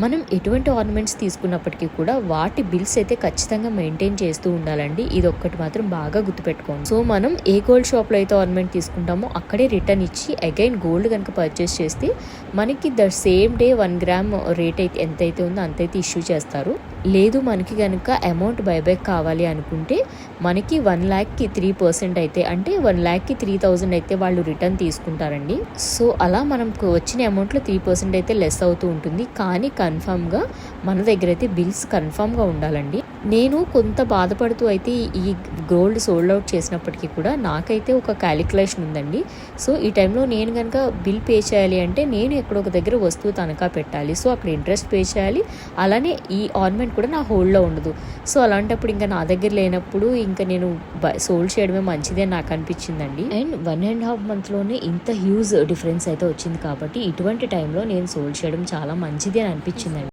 మనం ఎటువంటి ఆర్నమెంట్స్ తీసుకున్నప్పటికీ కూడా వాటి బిల్స్ అయితే ఖచ్చితంగా మెయింటైన్ చేస్తూ ఉండాలండి. ఇది ఒక్కటి మాత్రం బాగా గుర్తుపెట్టుకోండి. సో మనం ఏ గోల్డ్ షాప్లో అయితే ఆర్నమెంట్ తీసుకుంటామో అక్కడే రిటర్న్ ఇచ్చి అగైన్ గోల్డ్ కనుక పర్చేస్ చేస్తే మనకి the same day one gram rate అయితే ఎంతైతే ఉందో అంతైతే ఇష్యూ చేస్తారు. లేదు మనకి కనుక అమౌంట్ బైబ్యాక్ కావాలి అనుకుంటే మనకి వన్ ల్యాక్కి త్రీ పర్సెంట్ అయితే అంటే వన్ ల్యాక్కి త్రీ థౌజండ్ అయితే వాళ్ళు రిటర్న్ తీసుకుంటారండి. సో అలా మనకు వచ్చిన అమౌంట్లో త్రీ పర్సెంట్ అయితే లెస్ అవుతూ ఉంటుంది. కానీ కన్ఫామ్గా మన దగ్గర అయితే బిల్స్ కన్ఫామ్గా ఉండాలండి. నేను కొంత బాధపడుతూ అయితే ఈ గోల్డ్ సోల్డ్ అవుట్ చేసినప్పటికీ కూడా నాకైతే ఒక క్యాలిక్యులేషన్ ఉందండి. సో ఈ టైంలో నేను కనుక బిల్ పే చేయాలి అంటే నేను ఎక్కడ ఒక దగ్గర వస్తువు తనఖా పెట్టాలి. సో అక్కడ ఇంట్రెస్ట్ పే చేయాలి. అలానే ఈ ఆర్నమెంట్ కూడా నా హోల్డ్లో ఉండదు. సో అలాంటప్పుడు ఇంకా నా దగ్గర లేనప్పుడు ఇంకా నేను సోల్డ్ చేయడమే మంచిదే నాకు అనిపించిందండి. అండ్ వన్ అండ్ హాఫ్ మంత్లోనే ఇంత హ్యూజ్ డిఫరెన్స్ అయితే వచ్చింది కాబట్టి ఇటువంటి టైంలో నేను సోల్డ్ చేయడం చాలా మంచిది అని అనిపించిందండి.